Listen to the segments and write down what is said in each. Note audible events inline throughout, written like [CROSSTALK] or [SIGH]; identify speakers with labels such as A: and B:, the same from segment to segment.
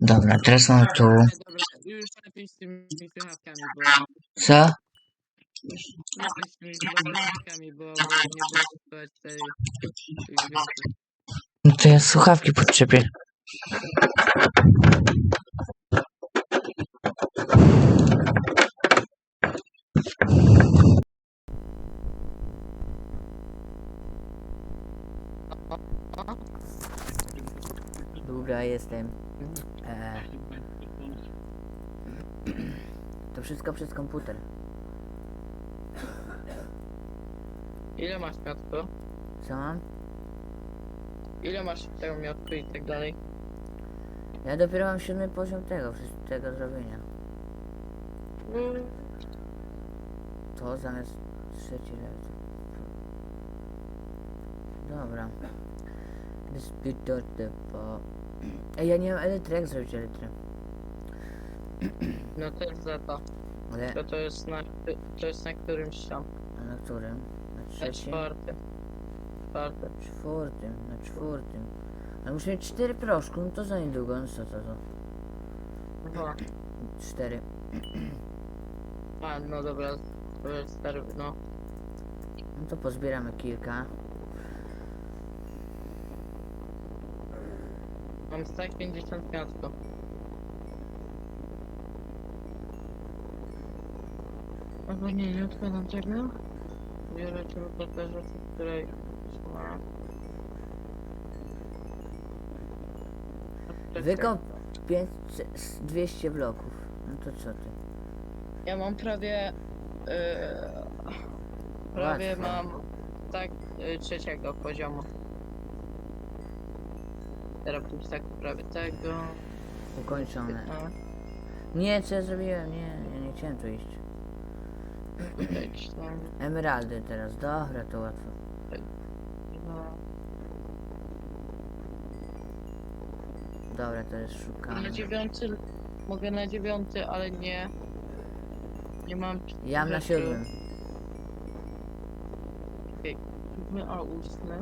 A: Dobra, teraz mam tu. Co? No to ja słuchawki podczepię. Dobra, jestem. E, to wszystko przez komputer.
B: Ile masz miotko?
A: Co mam?
B: Ile masz tego miotku i tak dalej?
A: Ja dopiero mam siódmy poziom tego, wszystkiego zrobienia. To zamiast trzeci raz. Dobra. Dysputowty po... Ej, ja nie mam elektry, jak zrobić elektry?
B: No to jest za to.
A: Ale
B: To, to jest na, to jest na którymś tam.
A: a na którym? Na
B: Na
A: trzecim?
B: czwartym. Czwartym.
A: Czwartym, na czwartym. Ale muszę mieć cztery proszku, no to za niedługo, no co to to?
B: Aha.
A: Cztery.
B: A, no dobra. To jest stary, no.
A: No to pozbieramy kilka.
B: Mam stack 50 miotko. Albo nie, nie odkładam tego. Biorę tylko te rzeczy, które już mam.
A: Wykop 5, 200 bloków. No to co ty?
B: Ja mam prawie... Yy, prawie
A: Łatwo.
B: mam tak yy, trzeciego poziomu. Teraz plus tak prawie tego.
A: Ukończone.
B: No,
A: Nie, co ja zrobiłem? Nie, ja nie chciałem tu iść.
B: tutaj cztery,
A: Emeraldy teraz, dobra, to łatwo.
B: no.
A: Dobra, to jest
B: Na
A: szukamy.
B: dziewiąty, mogę na dziewiąty, ale nie. Nie mam.
A: Ja mam na
B: rzeczy.
A: siódmym.
B: Siódmy, a ósmy.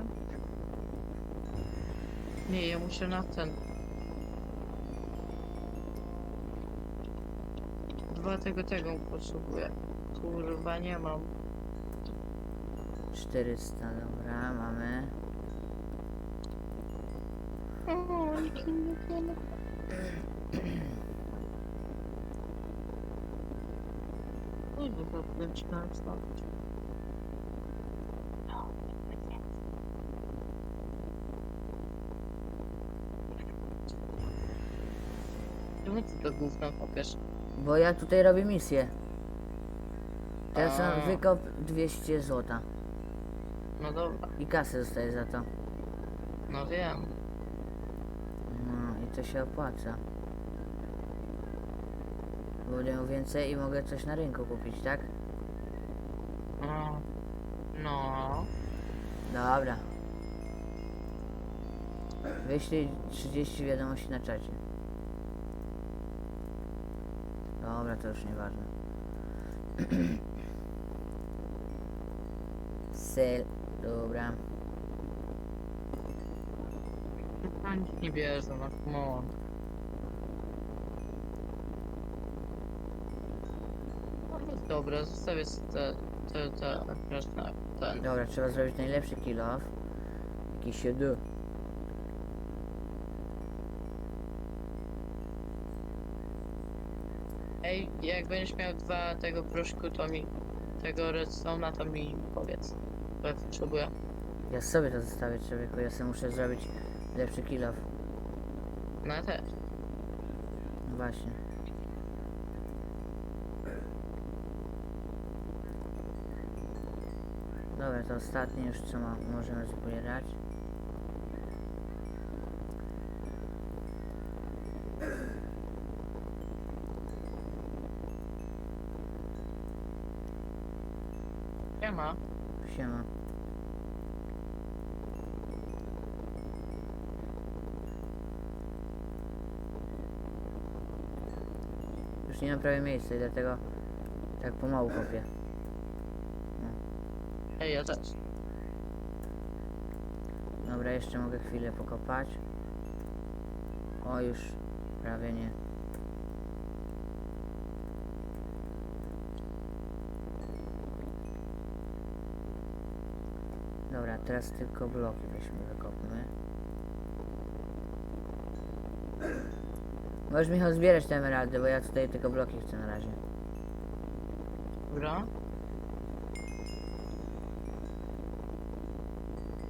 B: Nie, ja muszę na ten. Dwa tego tego potrzebuję. Kurwa, nie mam.
A: 400, dobra, mamy.
B: O, nikt nie wie. Kurde, to wręczyłem stąd. Czemu ty to gówno kopiesz?
A: Bo ja tutaj robię misję. Teraz
B: A.
A: mam wykop 200 złota.
B: No dobra,
A: I kasę dostaję za to.
B: no wiem.
A: No i to się opłaca. Bo będę miał więcej i mogę coś na rynku kupić, tak?
B: No. No.
A: Dobra. Wyślij 30 wiadomości na czacie. Dobra, to już nieważne. [CLEARS THROAT] Sel, dobra.
B: Nic nie bierze, no come on. No Dobra, zostawię te, te, te, resztę, ten.
A: Dobra, trzeba zrobić najlepszy kill off. Jaki się da.
B: Ej, jak będziesz miał dwa tego proszku, to mi tego redstone'a to mi powiedz. Bo ja potrzebuję.
A: Ja sobie to zostawię człowieku, ja sobie muszę zrobić lepszy kill off.
B: No ja też.
A: No właśnie. Dobra, to ostatnie już co ma, możemy zbierać.
B: Nie ma.
A: Siema. Już nie mam prawie miejsca i dlatego tak pomału kopię.
B: Ej, ja też.
A: Dobra, jeszcze mogę chwilę pokopać. O, już prawie nie. Dobra, teraz tylko bloki weźmy, wykopmy. Możesz Michał zbierać te emeraldy, bo ja tutaj tylko bloki chcę na razie.
B: Dobra.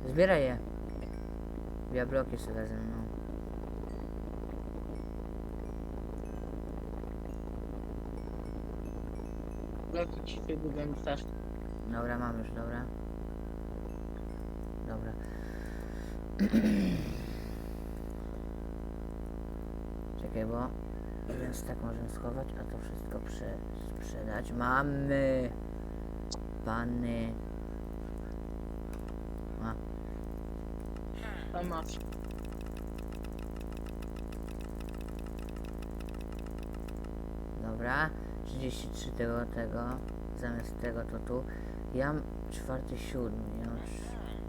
A: Zbieraj je. Ja bloki sobie wezmę, no.
B: Bloki ci też.
A: Dobra, mam już, dobra. Dobra. [CLEARS THROAT] Czekaj, bo więc tak możemy schować, a to wszystko prze, sprzedać. Mamy pany. A,
B: To masz.
A: dobra. 33 tego, tego. Zamiast tego to tu. Ja mam czwarty, siódmy. Ja mam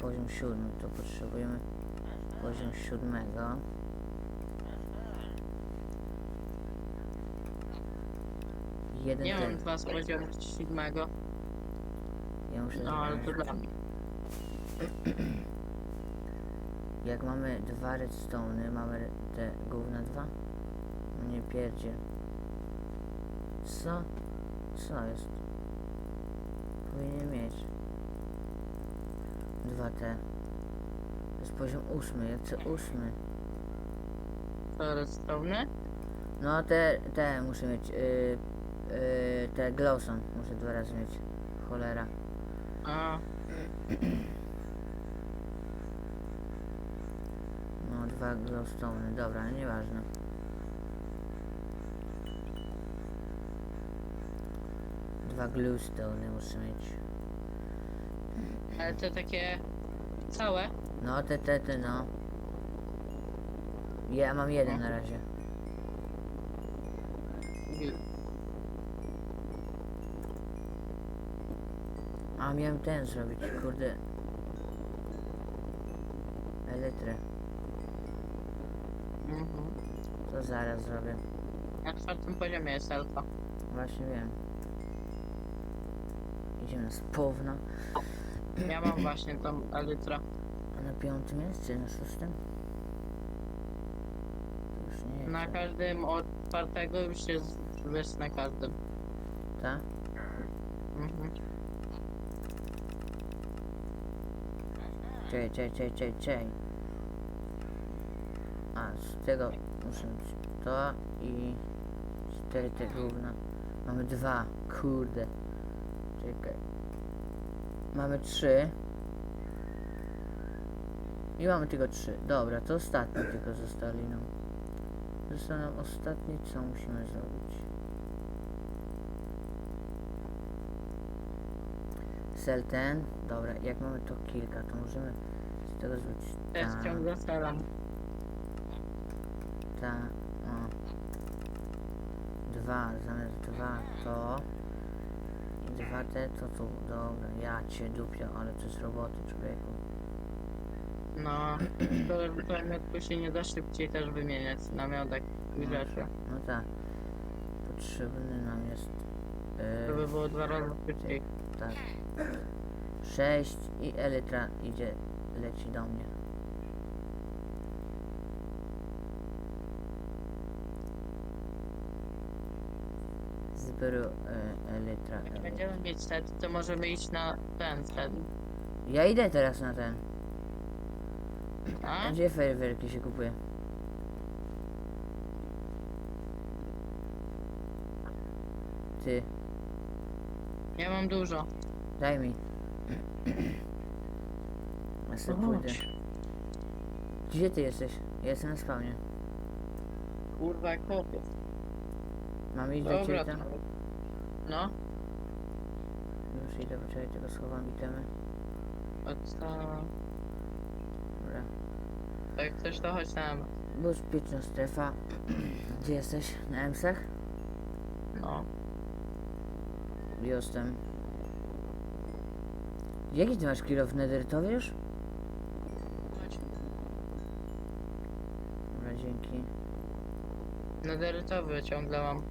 A: poziom siódmy, to potrzebujemy poziom siódmego. Jeden
B: Nie
A: ten.
B: mam dwa z poziomu siódmego.
A: Ja muszę
B: No ale to dla mnie. [CLEARS THROAT]
A: Jak mamy dwa redstone'y, mamy te gówna dwa? Nie pierdzie. Co? Co jest? Powinien mieć. Dwa te. To jest poziom ósmy, ja chcę ósmy.
B: To redstone.
A: No te, te muszę mieć. Yy, yy, te glowstone muszę dwa razy mieć. Cholera.
B: A, [CLEARS THROAT]
A: No dwa glowstone, dobra, nieważne. Dwa glowstone muszę mieć.
B: Ale te takie całe.
A: No te, te, te, no. Ja mam jeden na razie. A miałem ten zrobić, kurde. Elektrę.
B: Mhm.
A: To zaraz zrobię.
B: Na czwartym poziomie jest elfa.
A: Właśnie wiem. Idziemy z powna.
B: Ja mam właśnie tą elytrę.
A: A na piątym jest, czy na szóstym? Już nie
B: Na każdym od czwartego już jest wyż na każdym.
A: Ta?
B: Mhm.
A: Czekaj, czekaj, czekaj, czekaj, czekaj. A, z tego muszę mieć to i cztery te gówna. Mamy dwa, kurde. Czekaj. Mamy trzy. I mamy tylko trzy. Dobra, to ostatni tylko zostali nam. Został nam ostatni, co musimy zrobić. Sel ten. Dobra, jak mamy to kilka, to możemy z tego zrobić
B: jest
A: tak.
B: ciągle selam.
A: Ta, o. Dwa, zamiast dwa to. I dwa te to tu. Dobra, ja cię dupio, ale to jest roboty człowieku.
B: No, [CLEARS THROAT] to to się nie da szybciej też wymieniać na miodek i rzeczy.
A: No tak. Potrzebny nam jest.
B: To
A: Yy,
B: by było dwa razy szybciej.
A: tak. Sześć i elytra idzie, leci do mnie. Zbioru e, elytra.
B: Jak
A: elytra.
B: będziemy mieć set, to możemy iść na ten set.
A: Ja idę teraz na ten.
B: A?
A: Gdzie fajerwerki się kupuje? Ty,
B: Ja mam dużo.
A: daj mi. [CLEARS THROAT] Ja sobie
B: No
A: pójdę.
B: chodź.
A: Gdzie ty jesteś? Ja jestem na spawnie.
B: Kurwa, jak chłopiec.
A: Mam iść do
B: Dobra,
A: ciebie
B: to...
A: tam?
B: No,
A: Już idę, poczekaj, tylko schowam itemy.
B: odstałam.
A: Dobra.
B: Jak chcesz, to chodź tam.
A: Bezpieczna strefa. [CLEARS THROAT] Gdzie jesteś? Na Emsach?
B: No.
A: Jestem. Jaki ty masz kilo w nederytowie już?
B: Chodź.
A: Dobra, dzięki.
B: Nederytowy ciągle mam.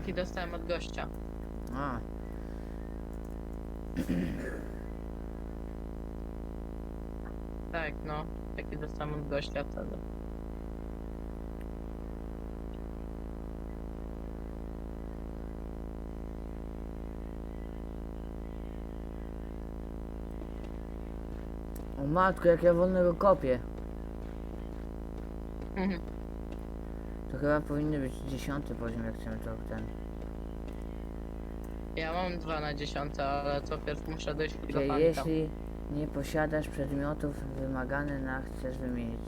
B: Ja taki dostałem od gościa.
A: A.
B: Tak, no. Taki dostałem od gościa wtedy.
A: O matko, jak ja wolnego kopię.
B: Mhm.
A: To chyba powinny być dziesiąty poziom, jak chcemy to ten.
B: Ja mam 2 na 10, ale to pierw muszę dojść do panka.
A: jeśli nie posiadasz przedmiotów wymaganych na chcesz wymienić.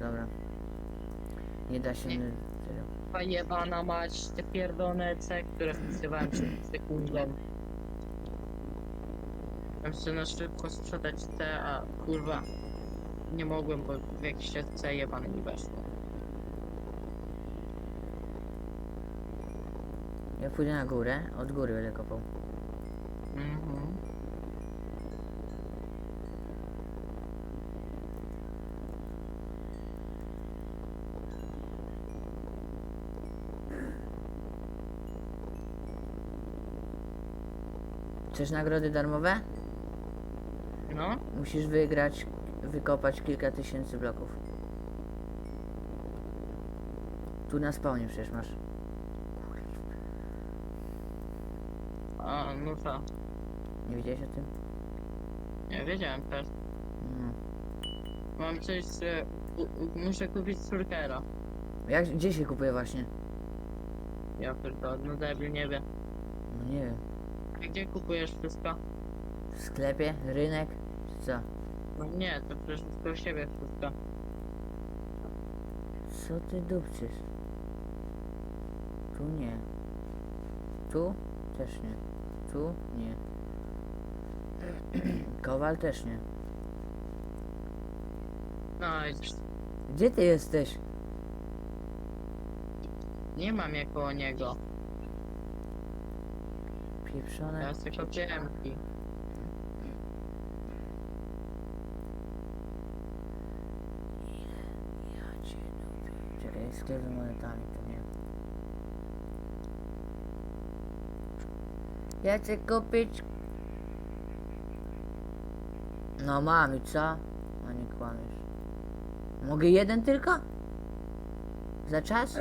A: Dobra. Nie da się...
B: Nie.
A: Nie.
B: Jebana mać, te pierdolone C, które wpisywałem przed sekundą. Chcę na szybko sprzedać C, a kurwa nie mogłem, bo w jakiś C jebany mi weszło.
A: Ja pójdę na górę, od góry będę kopał.
B: Mhm.
A: Chcesz nagrody darmowe?
B: No,
A: Musisz wygrać, wykopać kilka tysięcy bloków. Tu na spawnie przecież masz.
B: a no to.
A: Nie widziałeś o tym?
B: Nie wiedziałem też.
A: No.
B: Mam coś, że u, u, muszę kupić surkera.
A: Jak, gdzie się kupuje właśnie?
B: Ja pierdolę, no debil nie wie.
A: No nie wiem.
B: A gdzie kupujesz wszystko?
A: W sklepie? Rynek? Czy co?
B: No nie, to przecież wszystko u siebie wszystko.
A: Co ty dupczysz? Tu nie. Tu? Też nie. Tu? Nie. [CLEARS THROAT] Kowal też nie.
B: No i
A: Gdzie ty jesteś?
B: nie mam je koło niego.
A: Pieprzone.
B: Teraz tylko piemki.
A: Z monetami, to nie. Ja chcę kupić... No mam i co? A nie kłamiesz. Mogę jeden tylko? Za czas?